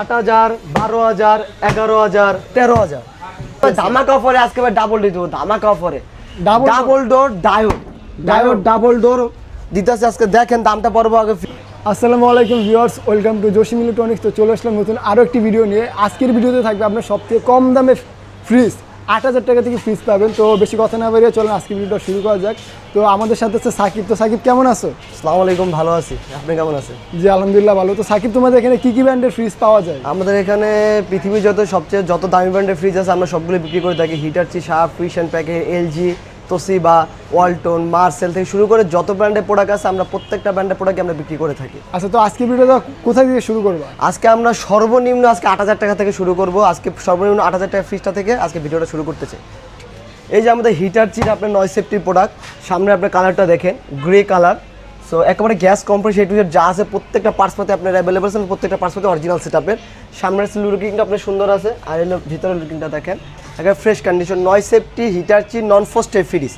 আট হাজার বারো হাজার এগারো হাজার তেরো হাজার। ধামাকা অফারে আজকে ডাবল দিয়ে দেবো ধামাকা অফারে double door diode diode double door দিতেছে আজকে দেখেন দামটা পড়ব আগে। আসসালামু আলাইকুম viewers welcome to Jasim electronics তো চলে আসলাম নতুন আরও একটি ভিডিও নিয়ে। আজকের ভিডিওতে থাকবে আপনার সবথেকে কম দামে ফ্রিজ আট হাজার টাকা থেকে ফিস পাবেন। তো বেশি কথা না বেরিয়ে চলেন আজকে ভিডিওটা শুরু করা যাক। তো আমাদের সাথে আছে সাকিব। তো সাকিব কেমন আছো? সালাম আলাইকুম ভালো আছি। আপনি কেমন আছেন? জি আলহামদুলিল্লাহ ভালো। তো সাকিব তোমাদের এখানে কী কী ব্র্যান্ডের ফ্রিজ পাওয়া যায়? আমাদের এখানে পৃথিবীর যত সবচেয়ে যত দামি ব্র্যান্ডের ফ্রিজ আছে আমরা সবগুলো বিক্রি করে থাকি। হিটারচি সাপ fish and packet LG Toshiba Walton Marcel থেকে শুরু করে যত ব্র্যান্ডের প্রোডাক্ট আছে আমরা প্রত্যেকটা ব্র্যান্ডের প্রোডাক্ট আমরা বিক্রি করে থাকি। আচ্ছা তো আজকে ভিডিওটা কোথায় থেকে শুরু করব? আজকে আমরা সর্বনিম্ন আজকে আট হাজার টাকা থেকে শুরু করব। আজকে সর্বনিম্ন আট হাজার টাকা ফ্রিজটা থেকে আজকে ভিডিওটা শুরু করতে চাই এই যে আমাদের হিটার চিট আপনার নয় সেফটি প্রোডাক্ট সামনে আপনার কালারটা দেখেন গ্রে কালার সো একেবারে gas compress A to Z যা আছে প্রত্যেকটা পার্টস পাতে আপনার অ্যাভেলেবল আছে প্রত্যেকটা পার্টস পাতে অরিজিনাল সেট আপের সামনের লুকিংটা আপনার সুন্দর আছে আর এলো ভিতরের লুকিংটা দেখেন। একেবারে ফ্রেশ কন্ডিশন নয় সেফটি হিটার চিট নন ফোস্টের ফ্রিজ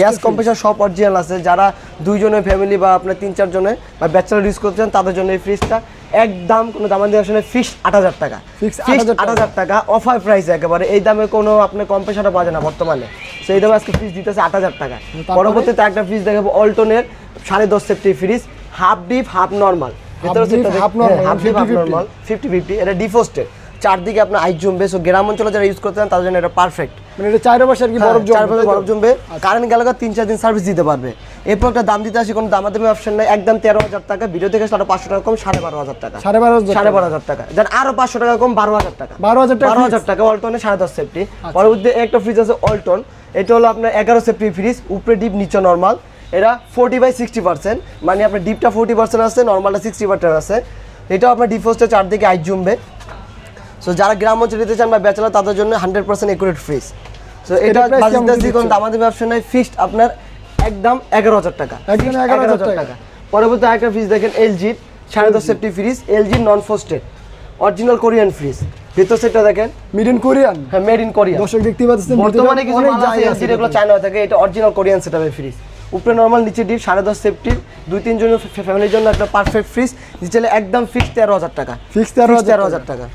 গ্যাস। কম্প্রেসার সব অরিজিনাল আছে। যারা দুইজনের ফ্যামিলি বা আপনার তিন চারজনের বা ব্যাচেলার ইউজ করতে চান তাদের জন্য এই ফ্রিজটা একদম কোনো দাম দিয়ে আসলে ফিক্স আট হাজার টাকা। ফিক্স আট হাজার টাকা। অফার প্রাইস একেবারে। এই দামে কোনো আপনার কম্পেসারটা পাওয়া যায় না বর্তমানে। সেই দামে আজকে ফ্রিজ দিতেছে আট হাজার টাকা। পরবর্তীতে একটা ফ্রিজ দেখাবো অল্টনের সাড়ে দশ safety fridge half deep half normal normal, half deep half 50-50 normal fifty fifty এটা ডিফোস্টেড চারদিকে আপনার আইস জমবে সো গ্রাম অঞ্চলে যারা ইউজ করতে চান তাদের জন্য এটা পারফেক্ট মানে এটা চার বছর কি বরফ জমবে, তাই তো? বরফ জমবে। কারেন্ট গেলে তিন চার দিন সার্ভিস দিতে পারবে। এরপর একটা দাম দিতে আসি কোনো দামাদামি অপশন নাই একদম তেরো হাজার টাকা ভিডিও থেকে সাড়ে পাঁচশো টাকা কম সাড়ে বারো হাজার টাকা। সাড়ে বারো সাড়ে বারো হাজার টাকা। দেন আরও পাঁচশো টাকা কম বারো হাজার টাকা। বারো হাজার টাকা বারো? হাজার টাকা অল্টনে সাড়ে দশ সেফটি পরবর্তী একটা ফ্রিজ আছে অল্টন এটা হলো আপনার এগারো সেফটি ফ্রিজ উপরে ডিপ নিচে নর্মাল এটা ফোর্টি বাই সিক্সটি পার্সেন্ট মানে আপনার ডিপটা ফোর্টি পার্সেন্ট আছে নর্মালটা সিক্সটি পার্সেন্ট আছে। এটাও আপনার ডিফোস্টে চারদিকে আইস জমবে। সো যারা গ্রাম অঞ্চলে নিতে চান বা ব্যাচেলার তাদের জন্য hundred percent accurate fridge so এটা দামাদি ব্যবসা নাই ফিক্সড আপনার একদম এগারো হাজার টাকা। একদম Fixed 11,000 টাকা। পরবর্তী আরেকটা ফ্রিজ দেখেন এলজির সাড়ে দশ safety fridge LG non frosted original Korean fridge ভিতর সেটটা দেখেন। মিড ইন কোরিয়ান হ্যাঁ মেড ইন কোরিয়া দর্শক দেখতে পাচ্ছেন বর্তমানে কিছু মাল আছে এলজি যেগুলো চায়না থাকে এটা অরিজিনাল কোরিয়ান সেটআপের ফ্রিজ উপরে নর্মাল নিচে ডিপ সাড়ে দশ সেফটির দুই তিন জন ফ্যামিলির জন্য একটা পারফেক্ট ফ্রিজ নিচে একদম ফিক্সড তেরো হাজার টাকা। 13,000 তেরো হাজার টাকা।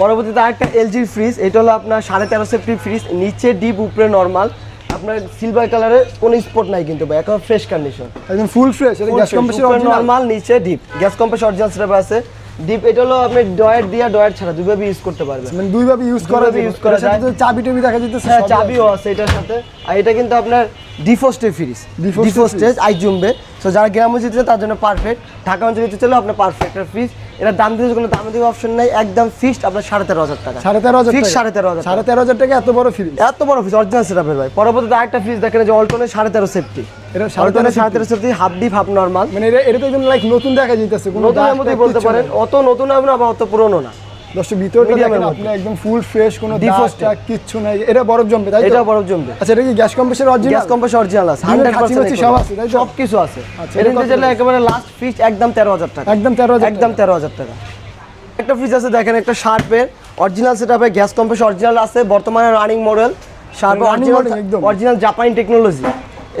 পরবর্তীতে আরেকটা এলজির ফ্রিজ এটা হলো আপনার সাড়ে তেরো সেফটির ফ্রিজ নিচে ডিপ উপরে নর্মাল আপনার সিলভার কালারের কোনো স্পট নাই কিন্তু ভাই এখন ফ্রেশ কন্ডিশন একদম ফুল ফ্রেশ এটা গ্যাস কম্প্রেসর নর্মাল নিচে deep gas compressor original setup আছে। ডিপ এটা হলো আপনি ডয়ার দিয়া ডয়ার ছাড়া দুইভাবে ইউজ করতে পারবেন। মানে দুই ভাবে ইউজ করা দুইভাবে যায়। use করা যায়। চাবি টাবি দেখা যেতেছে হ্যাঁ চাবিও আছে এটার সাথে। আর এটা কিন্তু আপনার ডিফোস্টের ফ্রিজ ডিফোস্টেজ আই জুমবে। সো যারা গ্রাম যেতে তার জন্য পারফেক্ট ঢাকা অঞ্চলে যেতে চলে আপনার পারফেক্ট ফ্রিজ এটা দাম দিতে কোনো দাম দিয়ে অপশন নাই একদম ফিক্সড আপনার সাড়ে তেরো হাজার টাকা। সাড়ে তেরো হাজার টাকা। সাড়ে তেরো হাজার সাড়ে তেরো হাজার টাকা এত বড় ফ্রিজ এত বড় ফ্রিজ অরিজিনাল সেটআপের ভাই। পরবর্তীতে আরেকটা ফ্রিজ দেখেন যে অল্টনের সাড়ে তেরো সেফটি এটা সাড়ে তেরো সাড়ে তেরো safety half deep half normal মানে এটা এটা তো একদম লাইক নতুন দেখা যেতেছে নতুনের মধ্যেই বলতে পারেন অত নতুন হবে না বা অত পুরনো না। দর্শক ভিতরটা দেখেন আপনি একদম ফুল ফ্রেশ কোনো কিচ্ছু নাই। এটা বরফ জমবে তাই এটা বরফ জমবে। আচ্ছা এটা কি gas compressor gas original compressor original আছে ডিমের হান্ড্রেড খাঁচি মাছি সব আছে, তাই সব কিছু আছে। আচ্ছা, করে? একেবারে লাস্ট ফিক্স একদম তেরো হাজার টাকা। একদম তেরো হাজার একদম তেরো হাজার টাকা। একটা ফ্রিজ আছে দেখেন একটা শার্পের অরিজিনাল সেটআপে গ্যাস কম্প্রেসর অরিজিনাল আছে বর্তমানে রানিং মডেল শার্পের অরিজিনাল অরিজিনাল জাপানি টেকনোলজি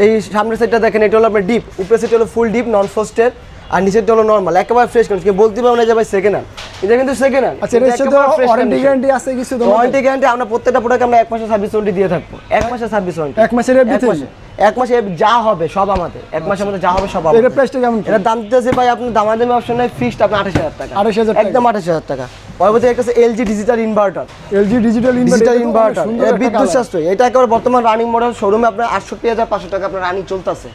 এই সামনের সেটটা দেখেন এটা হলো আপনার ডিপ উপরে সেট হলো ফুল ডিপ নন ফোস্টের আর নিচেরটা হলো নর্মাল একেবারে ফ্রেশ কন্ডিশন বলতে পারব না যে ভাই সেকেন্ড হ্যান্ড এটা কিন্তু সেকেন্ড হ্যান্ড আচ্ছা এর সাথে ওয়ারেন্টি গ্যারান্টি আছে কিছু তো ওয়ারেন্টি গ্যারান্টি আমরা প্রত্যেকটা প্রোডাক্ট আমরা এক মাসের সার্ভিস ওয়ারেন্টি দিয়ে থাকব। এক মাসের সার্ভিস ওয়ারেন্টি এক মাসের এক এক মাসে যা হবে সব আমাদের। এক মাসের মধ্যে যা হবে সব আমাদের। এর প্রাইসটা কেমন এটা দাম দিতেছে ভাই আপনি দামাদামি অপশন নাই ফিক্সড আপনি আঠাশ হাজার টাকা। 28,000 টাকা। একদম আঠাশ হাজার টাকা। পরবর্তী একটা LG digital inverter LG digital digital inverter এটা বিদ্যুৎ। সাশ্রয়। এটা একেবারে বর্তমান রানিং মডেল শোরুমে আপনার আটষট্টি হাজার পাঁচশো টাকা আপনার রানিং চলতেছে।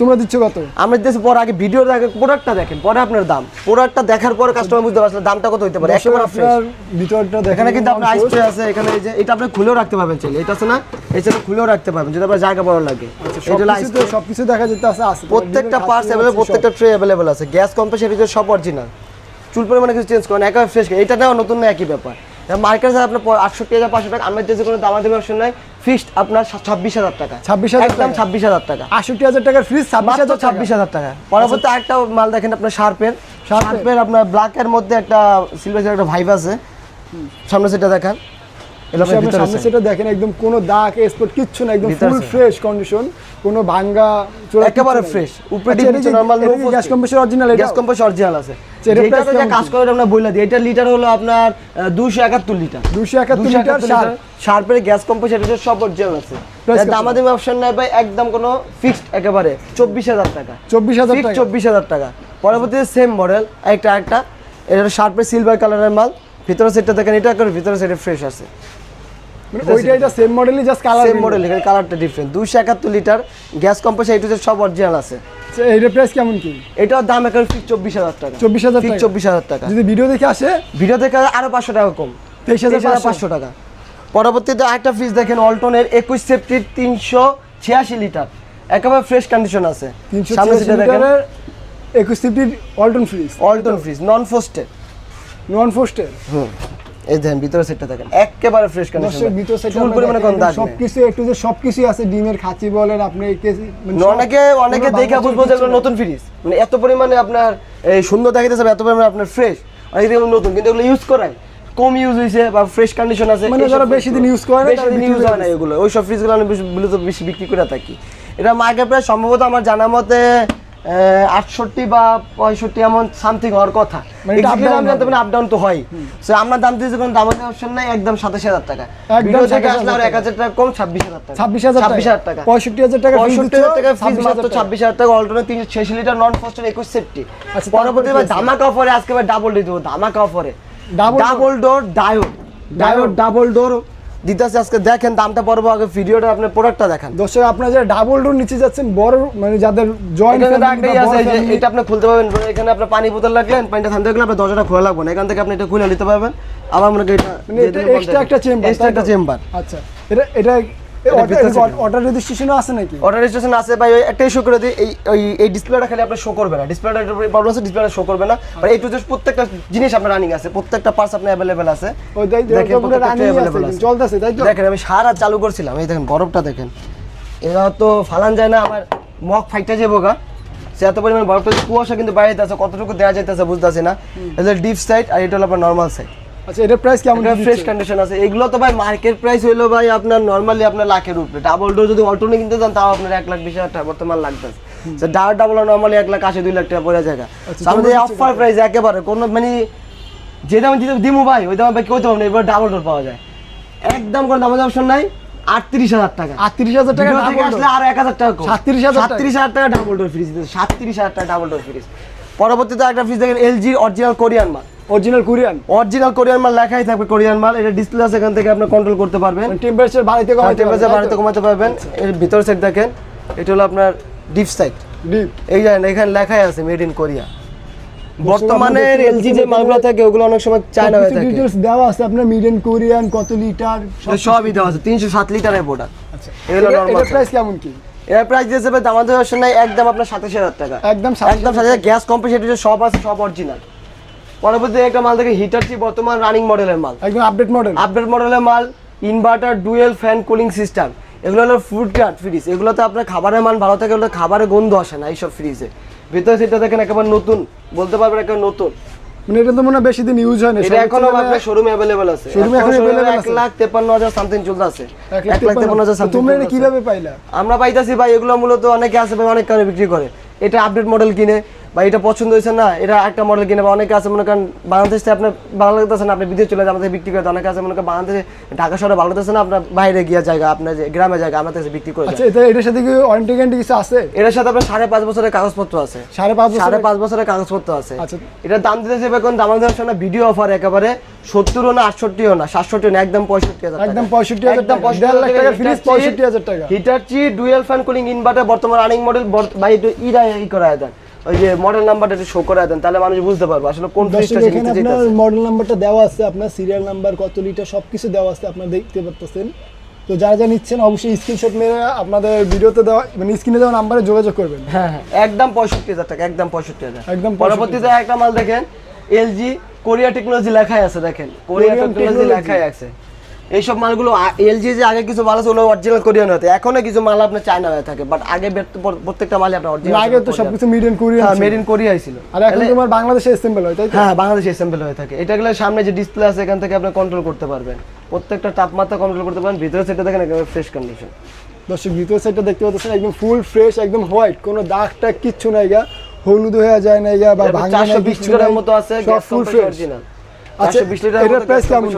তোমরা দিচ্ছ কত? আমরা পরে আগে প্রোডাক্টটা দেখেন পরে আপনার দাম। প্রোডাক্টটা দেখার পরে কাস্টমার বুঝতে পারছে দামটা কত হতে পারে। একেবারে। আপনার ভিতরটা দেখেন এখানে কিন্তু আপনার আছে এখানে এই যে এটা আপনি খুলেও রাখতে পারবেন চাইলে। এটা আছে না? এছাড়া খুলেও রাখতে পারবেন যদি আপনার জায়গা বড় লাগে। এটা সবকিছু tray। দেখা যেতে আছে আছে। প্রত্যেকটা পার্টস অ্যাভেলেবল প্রত্যেকটা ট্রে অ্যাভেলেবল আছে। গ্যাস কম্প্রেসার সব অরিজিনাল চুল পরিমাণে কিছু চেঞ্জ করেন একেবারে ফ্রেশ এটা নেওয়া নতুন না একই ব্যাপার। মার্কেটে আপনার আটষট্টি হাজার পাঁচশো টাকা আমার যে কোনো দামা দেবে অপশন নাই। ফিক্সড আপনার ছাব্বিশ হাজার টাকা। 26,000 একদম টাকা। ছাব্বিশ হাজার টাকা। আটষট্টি হাজার টাকার ফ্রিজ ছাব্বিশ হাজার ছাব্বিশ হাজার টাকা। পরবর্তী আরেকটা মাল দেখেন আপনার শার্পের শার্পের আপনার ব্ল্যাকের মধ্যে একটা সিলভার একটা ভাইব আছে। সামনে সেটা দেখান। সেটা দেখেন একদম কোনো দাগ স্পট কিচ্ছু না একদম ফুল ফ্রেশ কন্ডিশন কোনো ভাঙ্গা একেবারে ফ্রেশ উপরে আচ্ছা, normal gas compressor original gas compressor original আছে। এটার যে কাজ করে আমরা বললাম এটা লিটার হলো আপনার দুশো একাত্তর লিটার। 271 litre Sharp। শার্পের গ্যাস কম্প্রেসার সব অরিজিনাল আছে। Price অপশন নাই ভাই একদম কোনো ফিক্সড একেবারে চব্বিশ হাজার টাকা। 24,000 টাকা। টাকা। পরবর্তীতে সেম মডেল একটা একটা এটা শার্পের সিলভার কালারের মাল। ভিতরে সেটটা দেখেন এটা করে ভিতরে সেটা ফ্রেশ আছে। মানে ওইটা এটা সেম মডেলই জাস্ট কালার সেম মডেল এখানে কালারটা ডিফারেন্ট দুশো একাত্তর লিটার গ্যাস কম্প্রেসার এটা সব অরিজিনাল আছে। এইটার প্রাইস কেমন কি? এটার দাম একেবারে ফিক্স চব্বিশ হাজার টাকা। 24,000 ফিক্স টাকা? চব্বিশ হাজার টাকা। যদি ভিডিও দেখে আসে? ভিডিও থেকে আরও পাঁচশো টাকা কম। 23,500 পাঁচশো। টাকা। পরবর্তীতে আরেকটা ফ্রিজ দেখেন অল্টনের একুশ সেফটির তিনশো ছিয়াশি লিটার একেবারে ফ্রেশ কন্ডিশন আছে। সামনে সেটা দেখেন। Walton fridge Walton fridge non frosted non ফোস্টের হুম। এই দেখেন ভিতরে সেটটা দেখেন একেবারে ফ্রেশ কন্ডিশন ভিতর পরিমাণে কোন দাগ সবকিছু একটু যে সবকিছুই আছে ডিমের খাঁচি বলেন আপনি মানে অনেকে অনেকে দেখে বুঝব যে নতুন ফ্রিজ মানে এত পরিমাণে আপনার এই সুন্দর দেখাইতেছে এত পরিমাণে আপনার ফ্রেশ অনেকে দেখবেন নতুন কিন্তু এগুলো ইউজ করায়। কম ইউজ হয়েছে বা ফ্রেশ কন্ডিশন আছে মানে যারা বেশি দিন use করে বেশি দিন ইউজ হয় না এগুলো। ওই সব ফ্রিজগুলো আমি বেশি- বেশি বিক্রি করে থাকি। এটা মার্কেট প্রায় সম্ভবত আমার জানা মতে আটষট্টি বা পঁয়ষট্টি এমন সামথিং হওয়ার কথা। মানে এটা Exactly up down আমি জানতে হবে। আপ ডাউন তো হয়। সো আমরা দাম দিয়েছি কোনো দাম অপশন নাই একদম সাতাশ হাজার টাকা। ভিডিও থেকে আসলে আর এক হাজার টাকা। কম ছাব্বিশ হাজার টাকা। ছাব্বিশ হাজার ছাব্বিশ হাজার টাকা। পঁয়ষট্টি হাজার টাকা পঁয়ষট্টি হাজার টাকা ফ্রিজ 26,000 মাত্র ছাব্বিশ হাজার টাকা অল্টারনেট তিনশো ছিয়াশি লিটার নন ফস্টের একুশ সেফটি আচ্ছা, পরবর্তী? ধামাকা অফারে আজকে ডাবল দিয়ে দেবো ধামাকা অফারে double door diode diode double door দিতেছে আজকে দেখেন দামটা পড়ব আগে ভিডিওটা আপনার প্রোডাক্টটা দেখান। দর্শক আপনারা যারা ডাবল ডোর নিচে যাচ্ছেন বড় মানে যাদের জয়েন্ট আছে এটা আপনি খুলতে পারবেন এখানে আপনার পানি বোতল রাখলেন পানিটা থান গেলে আপনার দরজাটা খোলা লাগবে না। এখান থেকে আপনি এটা খুলে নিতে পারবেন। আবার মনে করি এটা মানে এটা এক্সট্রা একটা চেম্বার এক্সট্রা একটা চেম্বার আচ্ছা। এটা এটা। অর্ডার রেজিস্ট্রেশনও আছে নাকি? অর্ডার রেজিস্ট্রেশন আছে ভাই ওই একটাই শো করে দিই। এই এই ডিসপ্লেটা খালি আপনার শো করবে না। ডিসপ্লেটা প্রবলেম আছে ডিসপ্লেটা শো করবে না। আর এই টু প্রত্যেকটা জিনিস আপনার রানিং আছে। প্রত্যেকটা পার্টস আপনার অ্যাভেলেবেল আছে। ওই দেখ দেখেন প্রত্যেকটা আছে। চলতেছে তাই দেখেন আমি সারা চালু করছিলাম। এই দেখেন বরফটা দেখেন। এরা তো ফালান যায় না আমার মগ ফাইটটা যাব গা সে এত পরিমাণ বরফটা কুয়াশা কিন্তু বাইরে আছে কতটুকু দেওয়া যাইতেছে বুঝতেছি না। এটা ডিপ সাইড আর এটা হলো আপনার নর্মাল সাইড আচ্ছা এটার প্রাইস কেমন এটা ফ্রেশ কন্ডিশন আছে। এগুলো তো ভাই মার্কেট প্রাইস হইল ভাই আপনার নর্মালি আপনার লাখের উপরে। ডাবল ডোর যদি অল্টনে কিনতে চান তাও আপনার এক লাখ বিশ হাজার টাকা বর্তমান লাগতেছে। ডার ডাবল নর্মালি এক লাখ আশি দুই লাখ টাকা পড়ে জায়গা আচ্ছা, আমাদের অফার প্রাইস একেবারে কোনো মানে যে দাম দিতে দিমু ভাই ওই দামে ভাই কেউ তো না এবার ডাবল ডোর পাওয়া যায়। একদম কোনো দামের অপশন নাই আটত্রিশ হাজার টাকা। আটত্রিশ হাজার টাকা আসলে। আরও এক হাজার টাকা 37,000 টাকা। সাতত্রিশ হাজার টাকা ডাবল ডোর ফ্রিজ সাতত্রিশ হাজার টাকা ডাবল ডোর ফ্রিজ পরবর্তীতে একটা ফ্রিজ দেখেন এলজির অরিজিনাল কোরিয়ান মাল। অরিজিনাল কোরিয়ান অরিজিনাল কোরিয়ান মাল লেখাই থাকবে কোরিয়ান মাল। এটা ডিসপ্লে আছে এখান থেকে আপনি কন্ট্রোল করতে পারবেন। টেম্পারেচার বাড়িতে কমাইতে টেম্পারেচার বাড়িতে কমাতে পারবেন। এর ভিতর সাইড দেখেন এটা হলো আপনার ডিপ সাইড ডিপ এই জানেন এখানে লেখাই আছে মেড ইন কোরিয়া বর্তমানে এলজি যে মালগুলো থাকে ওগুলো অনেক সময় চায়না হয়ে থাকে। ডিটেলস দেওয়া আছে আপনার মিডিয়ান কোরিয়ান কত লিটার সবই দেওয়া আছে তিনশো সাত লিটারের প্রোডাক্ট আচ্ছা। এগুলো size। প্রাইস কেমন কি? এর প্রাইস দিয়েছে ভাই আমাদের নাই একদম আপনার সাতাশ হাজার টাকা। একদম একদম সাথে গ্যাস কম্পেসার সব আছে সব অরিজিনাল পরবর্তী একটা মাল দেখে হিটারটি বর্তমান রানিং মডেলের মাল। একদম আপডেট মডেল আপডেট মডেলের মাল inverter dual fan cooling system এগুলো হলো ফুড কার্ট ফ্রিজ এগুলোতে আপনার খাবারের মান ভালো থাকে ওগুলো খাবারের গন্ধ আসে না এইসব ফ্রিজে ভিতরে সেটা দেখেন একেবারে নতুন বলতে পারবেন একেবারে নতুন। মানে এটা তো মনে বেশি দিন ইউজ হয় না এটা এখনও আপনার শোরুমে अवेलेबल আছে। শোরুমে এখন अवेलेबल আছে? লাখ তেপান্ন হাজার সামথিং চলতে আছে। এক এক লাখ তেপান্ন হাজার তো সামথিং তোমরা এটা কীভাবে পাইলা? আমরা পাইতাছি ভাই এগুলো মূলত অনেকে আছে ভাই অনেক কারণে বিক্রি করে। এটা আপডেট মডেল কিনে। বা এটা পছন্দ হয়েছে না এটা একটা মডেল কিনে বা অনেকে আছে মনে করেন বাংলাদেশ আপনার ভালো লাগতেছে না আপনি বিদেশ চলে যান আমাদের বিক্রি করে অনেকে আছে মনে করেন বাংলাদেশে ঢাকা শহরে ভালো লাগতেছে না আপনার বাইরে গিয়ে জায়গা আপনার যে গ্রামে জায়গা আমাদের কাছে বিক্রি করে আচ্ছা এটা এটার সাথে কি ওয়ারেন্টি গ্যারান্টি কিছু আছে এটার সাথে আপনার সাড়ে পাঁচ বছরের কাগজপত্র আছে সাড়ে পাঁচ সাড়ে পাঁচ বছরের কাগজপত্র আছে আচ্ছা। এটার দাম দিতেছে এখন আমাদের সঙ্গে ভিডিও অফার একেবারে সত্তরও না আটষট্টিও না সাতষট্টি না একদম পঁয়ষট্টি হাজার একদম 65,000 একদম টাকা। fridge, 65,000 টাকা। Hitachi dual fan cooling inverter বর্তমান রানিং মডেল ভাই একটু ইরা ই করা দেন ওই যে মডেল নাম্বারটা একটু শো করায় দেন তাহলে মানুষ বুঝতে পারবে আসলে কোন ফ্রিজটা এখানে আপনার মডেল নাম্বারটা দেওয়া আছে আপনার সিরিয়াল নাম্বার কত লিটার সবকিছু দেওয়া আছে আপনারা দেখতে পারতেছেন। তো যারা যা নিচ্ছেন অবশ্যই স্ক্রিনশট মেরে আপনাদের ভিডিওতে দেওয়া মানে স্ক্রিনে দেওয়া নাম্বারে যোগাযোগ করবেন। হ্যাঁ হ্যাঁ একদম পঁয়ষট্টি হাজার টাকা একদম পঁয়ষট্টি হাজার। একদম পরবর্তীতে একটা মাল দেখেন এলজি কোরিয়া টেকনোলজি লেখাই আছে দেখেন। কোরিয়া টেকনোলজি লেখাই আছে। এইসব মালগুলো এলজি যে আগে কিছু মাল আছে ওগুলো অরিজিনাল কোরিয়ান হতে। এখনও কিছু মাল আপনার চায়না হয়ে থাকে বাট আগে প্রত্যেকটা মালই আপনার মানে আগে তো সবকিছু মিডিয়ান কোরিয়ান মেড ইন কোরিয়াই ছিল। আর এখন তোমার বাংলাদেশে অ্যাসেম্বল হয় তাই তো? হ্যাঁ বাংলাদেশে অ্যাসেম্বল হয়ে থাকে। এটা গেলে সামনে যে ডিসপ্লে আছে এখান থেকে আপনি কন্ট্রোল করতে পারবেন। প্রত্যেকটা তাপমাত্রা কন্ট্রোল করতে পারবেন ভিতরে সেটা দেখেন একেবারে ফ্রেশ কন্ডিশন দর্শক ভিতর সাইডটা দেখতে পাচ্ছেন একদম ফুল ফ্রেশ একদম হোয়াইট কোনো দাগ টাগ কিচ্ছু নাই গা। হলুদ হয়ে যায় না ইয়া বা ভাঙে না কিছু নাই। মতো আছে সব ফুল ফ্রেশ অরিজিনাল আচ্ছা, চারশো বিশ লিটার এটার price কেমন?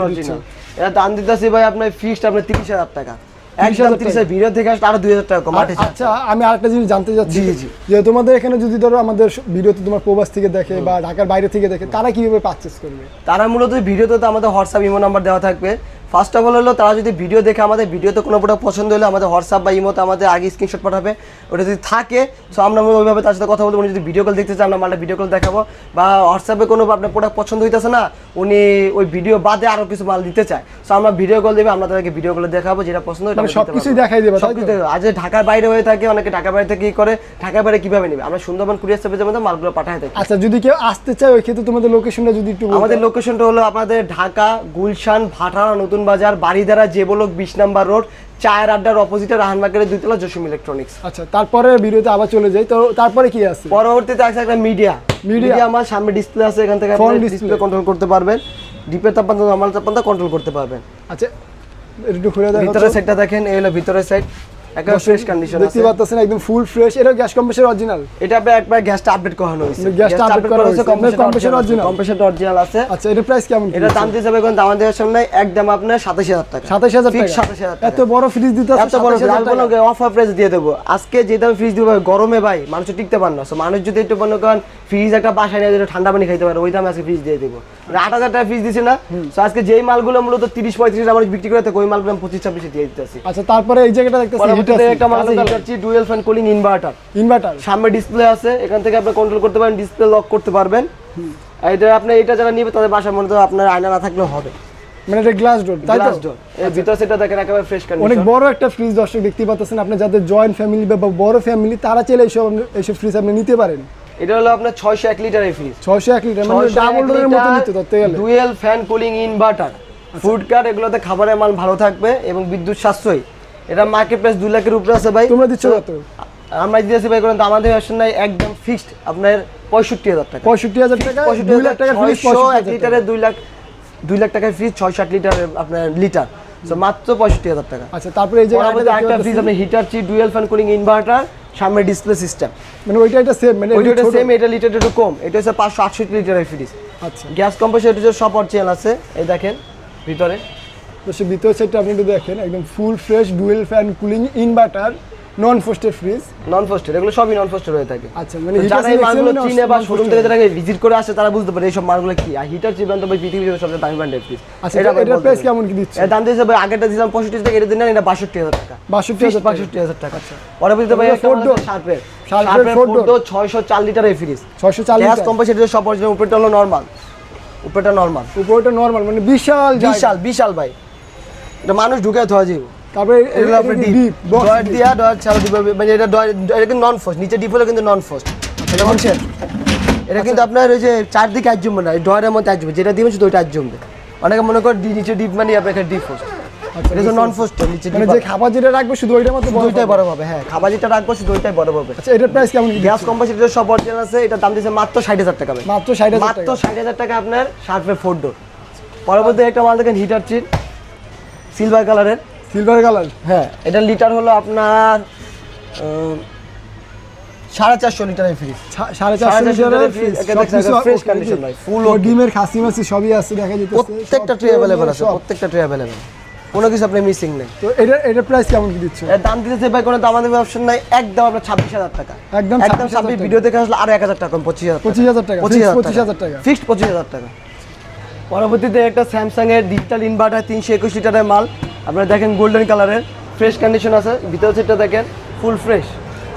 এটা দাম দিতেছি ভাই আপনার ফিক্সড আপনার তিরিশ হাজার টাকা। 30,000 একদম তিরিশ ভিডিও থেকে আসলে আরও দুই হাজার টাকা কম আঠাশ আচ্ছা আমি আরেকটা জিনিস জানতে চাচ্ছি। জি, জি। যে তোমাদের এখানে যদি ধরো আমাদের ভিডিওতে তোমার প্রবাস থেকে দেখে বা ঢাকার বাইরে থেকে দেখে তারা কীভাবে পারচেস করবে? তারা মূলত ভিডিওতে তো আমাদের হোয়াটসঅ্যাপ ইমো নাম্বার দেওয়া থাকবে। ফার্স্ট অফ অল হলো তারা যদি ভিডিও দেখে আমাদের ভিডিওতে কোনো প্রোডাক্ট পছন্দ হলে আমাদের হোয়াটসঅ্যাপ বা ইমোতে আমাদের আগে স্ক্রিনশট পাঠাবে ওটা যদি থাকে সো আমরা ওইভাবে তার সাথে কথা বলব উনি যদি ভিডিও কল দেখতে চান আমরা মালটা ভিডিও কল দেখাবো বা হোয়াটসঅ্যাপে কোনো আপনার প্রোডাক্ট পছন্দ হইতেছে না উনি ওই ভিডিও বাদে আরও কিছু মাল দিতে চায় সো আমরা ভিডিও কল দেবে আমরা তাদেরকে ভিডিও কলে দেখাবো যেটা পছন্দ হয় মানে সবকিছুই পারব। দেখাই দেবে? সবকিছু দেখাবো। আজ ঢাকার বাইরে হয়ে থাকে অনেকে ঢাকার বাইরে থেকে কি করে ঢাকার বাইরে কীভাবে নেবে আমরা সুন্দরবন কুরিয়ার সার্ভিসের মধ্যে মালগুলো পাঠাই থাকি আচ্ছা যদি কেউ আসতে চায় ওই ক্ষেত্রে তোমাদের লোকেশনটা যদি একটু। আমাদের লোকেশনটা হলো আপনাদের ঢাকা গুলশান ভাটারা নতুন বাজার বাড়িধারা জেবলক বিশ নাম্বার রোড চায়ের আড্ডার অপোজিটে রাহান মার্কেটের দুইতলা জসিম ইলেকট্রনিক্স আচ্ছা তারপরে ভিডিওতে আবার চলে যাই। তো তারপরে কি আছে? পরবর্তীতে আছে একটা মিডিয়া মিডিয়া আমার সামনে ডিসপ্লে আছে এখান থেকে ফোন ডিসপ্লে কন্ট্রোল করতে পারবেন। ডিপের তাপমাত্রা নর্মাল তাপমাত্রা কন্ট্রোল করতে পারবেন। আচ্ছা একটু খুলে দেখেন ভিতরের সাইডটা দেখেন এই হলো ভিতরের সাইড একেবারে ফ্রেশ কন্ডিশন দেখতে পাচ্ছেন একদম ফুল ফ্রেশ এটা গ্যাস কম্প্রেসর অরিজিনাল এটা আপনার একবার গ্যাসটা আপডেট করানো হয়েছে। গ্যাসটা update করা হয়েছে, কম্প্রেসর original? কম্প্রেসরটা অরিজিনাল আছে। আচ্ছা এটা প্রাইস কেমন এটা দাম দিয়ে যাবে কোন আমাদের সামনে একদম আপনার সাতাশ হাজার টাকা। সাতাশ হাজার Fix টাকা? এত বড় ফ্রিজ দিতে এত বড় অফার প্রাইস দিয়ে দেবো। আজকে যে দামে ফ্রিজ দিব গরমে ভাই মানুষ টিকতে পারে না। So, মানুষ যদি একটু মনে করেন ফ্রিজ একটা বাসায় নিয়ে ঠান্ডা পানি খাইতে পারে ওই দামে আজকে ফ্রিজ দিয়ে দেবো। মানে আট হাজার টাকা ফ্রিজ দিছি না? তো আজকে যেই মালগুলো মূলত তিরিশ পঁয়ত্রিশ টাকা মানুষ বিক্রি করে থাকে ওই মালগুলো আমি পঁচিশ ছাব্বিশে দিয়ে দিতেছি। আচ্ছা তারপরে এই জায়গাটা দেখতেছি পরবর্তীতে একটা মাল আছে। Dual fan cooling inverter inverter সামনে ডিসপ্লে আছে এখান থেকে আপনি কন্ট্রোল করতে পারেন ডিসপ্লে লক করতে পারবেন। এটা আপনি এটা যারা নিবে তাদের বাসার মধ্যে আপনার আয়না না থাকলেও হবে। মানে এটা গ্লাস ডোর তাই তো? গ্লাস ডোর এর ভিতর সেটা দেখেন একেবারে ফ্রেশ অনেক বড় একটা ফ্রিজ দর্শক দেখতে পাচ্ছেন আপনি যাদের জয়েন্ট ফ্যামিলি বা বড় ফ্যামিলি তারা চাইলে এইসব এইসব ফ্রিজ আপনি নিতে পারেন। এটা হলো আপনার লিটারের ফ্রিজ লিটার মানে ডাবল ডোরের মতো নিতে ধরতে গেলে। Dual fan cooling inverter food cart এগুলোতে খাবারের মান ভালো থাকবে এবং বিদ্যুৎ সাশ্রয়ী। এটা মার্কেট প্রাইস দুই লাখের উপরে আছে ভাই। তোমরা দিচ্ছ কত? আমরা দিয়েছি ভাই কারণ আমাদের ভার্সন নাই একদম ফিক্সড আপনার পঁয়ষট্টি হাজার টাকা। পঁয়ষট্টি হাজার টাকা? পঁয়ষট্টি দুই লাখ টাকা ছয়শো এক লিটারে লিটারে দুই লাখ দুই লাখ টাকার ফ্রিজ ছয়শো আট লিটারের আপনার লিটার। তো মাত্র পঁয়ষট্টি হাজার টাকা। আচ্ছা তারপরে এই যে পরবর্তীতে একটা ফ্রিজ আপনি Hitachi dual fan cooling inverter সামনে ডিসপ্লে সিস্টেম মানে ওইটা একটা সেম মানে ওইটা। সেম এটা লিটার একটু কম। এটা হচ্ছে পাঁচশো আটষট্টি লিটারের ফ্রিজ আচ্ছা। গ্যাস কম্প্রেসর এটা হচ্ছে সব অরিজিনাল আছে। এই দেখেন ভিতরে। তো সে ভিতর সাইডটা আপনি একটু দেখেন একদম full fresh dual fan cooling inverter non frosted fridge non frosted এগুলো সবই নন ফোস্টেড হয়ে থাকে। আচ্ছা মানে যারা এই মালগুলো চিনে বা শোরুম থেকে যারা ভিজিট করে আসে তারা বুঝতে পারে এইসব মালগুলো কি। আর হিটার চিবেন তো ভাই পৃথিবীর সবচেয়ে দামি ব্র্যান্ডের ফ্রিজ আচ্ছা এটা এটার প্রাইস কেমন কি দিচ্ছে? এর দাম দিয়েছে ভাই আগেরটা দিলাম পঁয়ষট্টি টাকা এটা দিন এটা হাজার টাকা। 62,000 টাকা। বাষট্টি হাজার টাকা আচ্ছা। পরবর্তীতে ভাই এগুলো four door? শার্পের শার্পের four ফোর door? ডোর ছয়শো চার লিটারের ফ্রিজ ছয়শো চালিশ গ্যাস কম্প্রেসর সব অরিজিনাল উপরটা হলো নর্মাল উপরটা নর্মাল উপরটা নর্মাল মানে বিশাল বিশাল বিশাল ভাই। এটা মানুষ ঢুকে ধোয়া যাবে তারপরে এগুলো এটা আপনার কি ডিপ ডয়ার দিয়া ডয়ার ছাড়া দিবে মানে এটা ডয়ার এটা কিন্তু নন ফোস্ট নিচে ডিপ হলো কিন্তু নন ফোস্ট এটা বুঝছেন এটা কিন্তু আপনার ওই যে চারদিকে এক জমবে না এই ডয়ারের মধ্যে জমবে যেটা দিবেন শুধু ওইটা এক জমবে। অনেকে মনে করে নিচে ডিপ মানে আপনার ডিপ ফোস্ট আচ্ছা, এটা তো নন ফোস্ট নিচে মানে যে খাবার যেটা রাখবে শুধু ওইটার বড় দুইটাই হবে। বড় হবে হ্যাঁ খাবার যেটা রাখব শুধু ওইটাই বড় হবে। আচ্ছা এটার প্রাইস কেমন গ্যাস কম্পাসিটার সব অরিজিনাল আছে এটা দাম দিয়েছে মাত্র ষাট হাজার টাকা। মাত্র ষাট হাজার মাত্র ষাট হাজার টাকা আপনার ফোর ডোর পরবর্তী একটা মাল দেখেন হিটার চিট সিলভার কালারের সিলভার কালার হ্যাঁ এটার লিটার হলো আপনার সাড়ে চারশো লিটারের ফ্রিজ সাড়ে চারশো লিটারের ফ্রিজ ভাই। ডিমের খাসি মাসি সবই আছে দেখা যেতেছে। প্রত্যেকটা ট্রে অ্যাভেলেবেল আছে প্রত্যেকটা ট্রে অ্যাভেলেবেল কোনো কিছু আপনি মিসিং নেই। তো এটা এটার প্রাইস কেমন কি দিচ্ছে? এর দাম দিতেছে ভাই কোনো দাম আমাদের অপশন নাই একদম আপনার ছাব্বিশ হাজার টাকা। একদম একদম 26,000 ছাব্বিশ ভিডিও দেখে আসলে আরও এক হাজার টাকা পঁচিশ হাজার পঁচিশ হাজার টাকা পঁচিশ হাজার টাকা। ফিক্সড পঁচিশ হাজার টাকা। পরবর্তীতে একটা স্যামসাং এর ডিজিটাল ইনভার্টার তিনশো একুশ লিটারের মাল। আপনারা দেখেন গোল্ডেন কালারের ফ্রেশ কন্ডিশন আছে। ভিতরে সেটটা দেখেন full fresh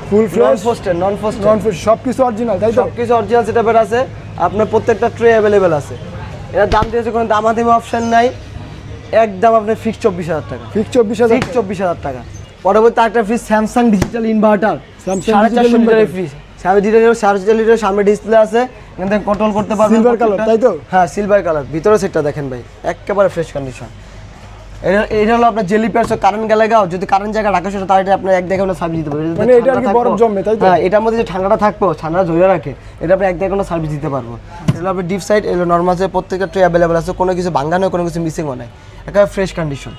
full fresh frosted non frosted non fresh সব কিছু অরিজিনাল তাই সব কিছু অরিজিনাল সেটআপের আছে। আপনার প্রত্যেকটা ট্রে অ্যাভেলেবেল আছে। এটার দাম দিয়েছে কোনো দামাদামি অপশন নাই। একদম আপনার ফিক্স চব্বিশ হাজার টাকা। ফিক্স চব্বিশ হাজার ফিক্স চব্বিশ হাজার টাকা। পরবর্তী একটা ফ্রিজ স্যামসাং ডিজিটাল ইনভার্টার সাড়ে চারশো লিটারের ফ্রিজ সাড়ে লিটারের সাড়ে চার লিটারের সামনে ডিসপ্লে আছে। এখান থেকে কন্ট্রোল করতে পারবেন color, প্রত্যেকটা। তাই তো? হ্যাঁ সিলভার কালার ভিতরে সেটটা দেখেন ভাই একেবারে ফ্রেশ কন্ডিশন এটা এটা হলো আপনার জেলি প্যাডস কারেন্ট গেলে গাও যদি কারেন্ট জায়গা রাখা সেটা তাহলে আপনার এক দেখে সার্ভিস দিতে পারবে মানে এটা আর বরফ জমে, তাই তো? হ্যাঁ এটার মধ্যে যে ঠান্ডাটা থাকব ঠান্ডাটা ধরে রাখে এটা আপনি এক দেখে সার্ভিস দিতে পারব এটা আপনার ডিপ সাইড নর্মাল প্রত্যেকটা ট্রে অ্যাভেলেবল আছে কোনো কিছু ভাঙ্গানো কোনো কিছু মিসিংও নাই একেবারে ফ্রেশ কন্ডিশন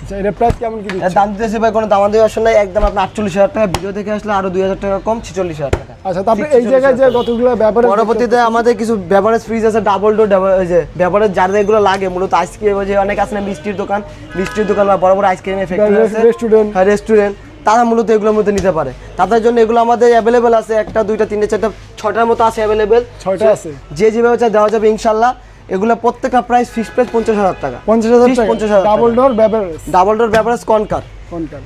আচ্ছা এটার প্রাইস কেমন কি এর দাম দিতেছি ভাই কোনো দামাদি অপশন নাই। একদম আপনার আটচল্লিশ টাকা। ভিডিও দেখে আসলে আরও দুই হাজার টাকা কম ছেচল্লিশ হাজার টাকা। আচ্ছা তারপরে এই জায়গায় যে কতগুলো ব্যাপারে পরবর্তীতে আমাদের কিছু বেভারেজ ফ্রিজ আছে ডাবল ডোর ওই যে বেভারেজ যাদের এগুলো লাগে। মূলত আইসক্রিম যে অনেক আছে না মিষ্টির দোকান। মিষ্টির দোকান বা বড় বড় আইসক্রিমের ফ্যাক্টরি আছে। রেস্টুরেন্ট হ্যাঁ রেস্টুরেন্ট তারা মূলত এগুলোর মধ্যে নিতে পারে। তাদের জন্য এগুলো আমাদের অ্যাভেলেবেল আছে। একটা দুইটা তিনটে চারটা ছটার মতো আছে অ্যাভেলেবেল ছয়টা আছে। যে যেভাবে দেওয়া যাবে ইনশাল্লাহ। এগুলো প্রত্যেকটা প্রাইস ফিক্স প্রাইস পঞ্চাশ হাজার টাকা। পঞ্চাশ হাজার পঞ্চাশ হাজার ডাবল ডোর ব্যাপারে ডাবল ডোর বেভারেজ কনকার কোনটা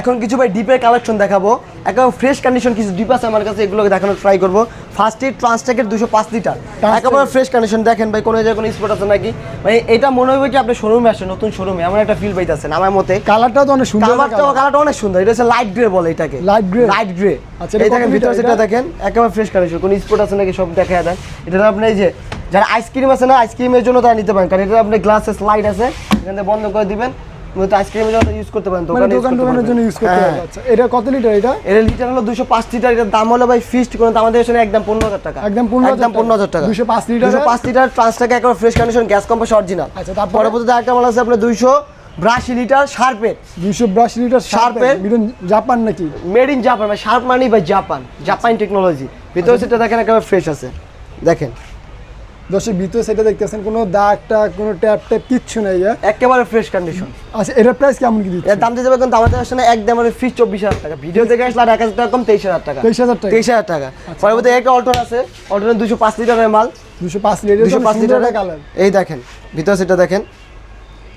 এখন কিছু ভাই ডিপের কালেকশন দেখাবো। একদম ফ্রেশ কন্ডিশন কিছু ডিপ আছে আমার কাছে এগুলোকে দেখানোর ট্রাই করব। ফার্স্ট ট্রান্সটেকের দুশো পাঁচ লিটার। একেবারে ফ্রেশ কন্ডিশন দেখেন ভাই কোনো জায়গায় কোনো স্পট আছে নাকি? মানে এটা মনে হবে কি আপনি শোরুমে আসেন নতুন শোরুমে এমন একটা ফিল পাইতেছেন আমার মতে। কালারটা তো অনেক সুন্দর কালারটা কালারটা অনেক সুন্দর। এটা হচ্ছে লাইট গ্রে বলে এটাকে। লাইট গ্রে লাইট গ্রে আচ্ছা, এই দেখেন ভিতরে সেটা দেখেন একেবারে ফ্রেশ কন্ডিশন কোনো স্পট আছে নাকি সব দেখা দেন। এটা আপনি এই যে যারা আইসক্রিম আছে না আইসক্রিমের জন্য তারা নিতে পারেন কারণ এটা আপনি গ্লাসে স্লাইড আছে এখান থেকে বন্ধ করে দিবেন মূলত আইসক্রিমের জন্য ইউজ করতে পারেন মানে দোকানে দোকান দোকানের জন্য ইউজ করতে হ্যাঁ। আচ্ছা এটা কত লিটার এটা? লিটার হলো দুশো পাঁচ লিটার এটার দাম হলো ভাই ফিস্ট কোনো আমাদের এখানে একদম পনেরো হাজার টাকা। একদম 15,000 একদম পনেরো হাজার টাকা। 205 লিটারের? দুশো পাঁচ লিটার ট্রান্স টাকা একবার fresh condition gas compressor original আচ্ছা, তারপরে? পরবর্তীতে একটা মাল আছে আপনার দুইশো বিরাশি লিটার শার্পের দুইশো বিরাশি লিটার? জাপান নাকি? মেড ইন জাপান ভাই শার্প মানি ভাই জাপান জাপান টেকনোলজি ভিতরে সেটা দেখেন একেবারে ফ্রেশ আছে। দেখেন। দশের ভিতরে সেটা দেখতেছেন কোনো দাগ টাগ কোনো ট্যাপ ট্যাপ কিচ্ছু নেই হ্যাঁ? একেবারে ফ্রেশ কন্ডিশন আচ্ছা এটার প্রাইস কেমন কি দিচ্ছে এর দাম দিতে যাবে কিন্তু আমাদের আসলে একদম ফিস চব্বিশ হাজার টাকা। ভিডিও থেকে আসলে আর এক হাজার টাকা কম তেইশ হাজার টাকা। 23,000 টাকা। তেইশ হাজার টাকা। পরবর্তী একটা অল্টন আছে। অল্টনের দুশো পাঁচ লিটারের মাল। দুশো পাঁচ লিটার দুশো পাঁচ লিটারের কালার এই দেখেন ভিতরে সেটা দেখেন।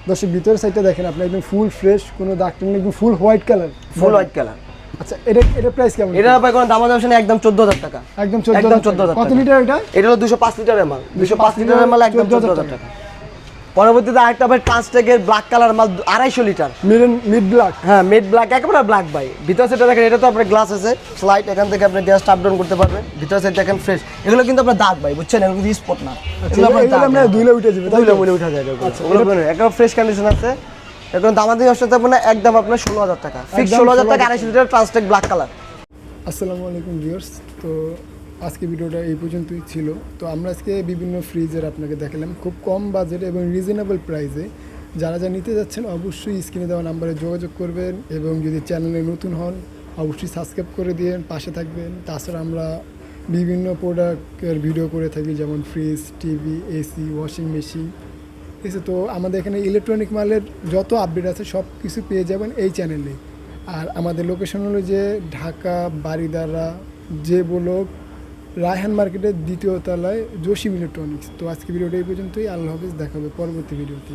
দশের ভিতরে সাইডটা দেখেন আপনি একদম ফুল ফ্রেশ কোনো দাগ একদম full white colour full white colour আচ্ছা এটা এটার প্রাইস কেমন? এটা পাই কোনো দাম আছে একদম চোদ্দ হাজার টাকা। একদম চোদ্দ একদম 14,000 কত লিটার এটা? এটা হলো দুশো পাঁচ লিটারের মাল। দুশো পাঁচ লিটারের মাল একদম 14,000 টাকা। পরবর্তীতে আরেকটা ভাই ট্রান্সটেকের ব্ল্যাক কালার মাল আড়াইশো লিটার। মিড মিড ব্ল্যাক হ্যাঁ মেড ব্ল্যাক একেবারে ব্ল্যাক ভাই। ভিতরে সেটা দেখেন এটা তো আপনার গ্লাস আছে। স্লাইড এখান থেকে আপনি গ্যাস আপ ডাউন করতে পারবেন। ভিতরে সেটা দেখেন ফ্রেশ এগুলো কিন্তু আপনার দাগ ভাই বুঝছেন? এগুলো কিন্তু স্পট না। এগুলো আপনার এগুলো ধুলে উঠে যাবে উঠা এগুলো। ওগুলো ফ্রেশ কন্ডিশন আছে। এখন দামাদি অবস্থা থাকবে না একদম আপনার ষোলো হাজার টাকা। ফিক্স ষোলো হাজার টাকা 16,000 আড়াইশো লিটার ট্রান্সটেক ব্ল্যাক কালার আসসালামু আলাইকুম ভিউয়ার্স তো আজকে ভিডিওটা এই পর্যন্তই ছিল। তো আমরা আজকে বিভিন্ন ফ্রিজের আপনাকে দেখালাম। খুব কম বাজেটে এবং রিজনেবল প্রাইসে যারা যা নিতে যাচ্ছেন অবশ্যই স্ক্রিনে দেওয়া নাম্বারে যোগাযোগ করবেন এবং যদি চ্যানেলে নতুন হন অবশ্যই সাবস্ক্রাইব করে দিন পাশে থাকবেন। তাছাড়া আমরা বিভিন্ন প্রোডাক্টের ভিডিও করে থাকি যেমন fridge TV AC washing machine ঠিক আছে তো আমাদের এখানে ইলেকট্রনিক মালের যত আপডেট আছে সব কিছু পেয়ে যাবেন এই চ্যানেলে আর আমাদের লোকেশন হলো যে ঢাকা বারিদারা যে ব্লক, রায়হান মার্কেটের দ্বিতীয় তলায় জসিম ইলেকট্রনিক্স তো আজকে ভিডিওটা এই পর্যন্তই। আল্লাহ হাফিজ দেখাবে পরবর্তী ভিডিওতে।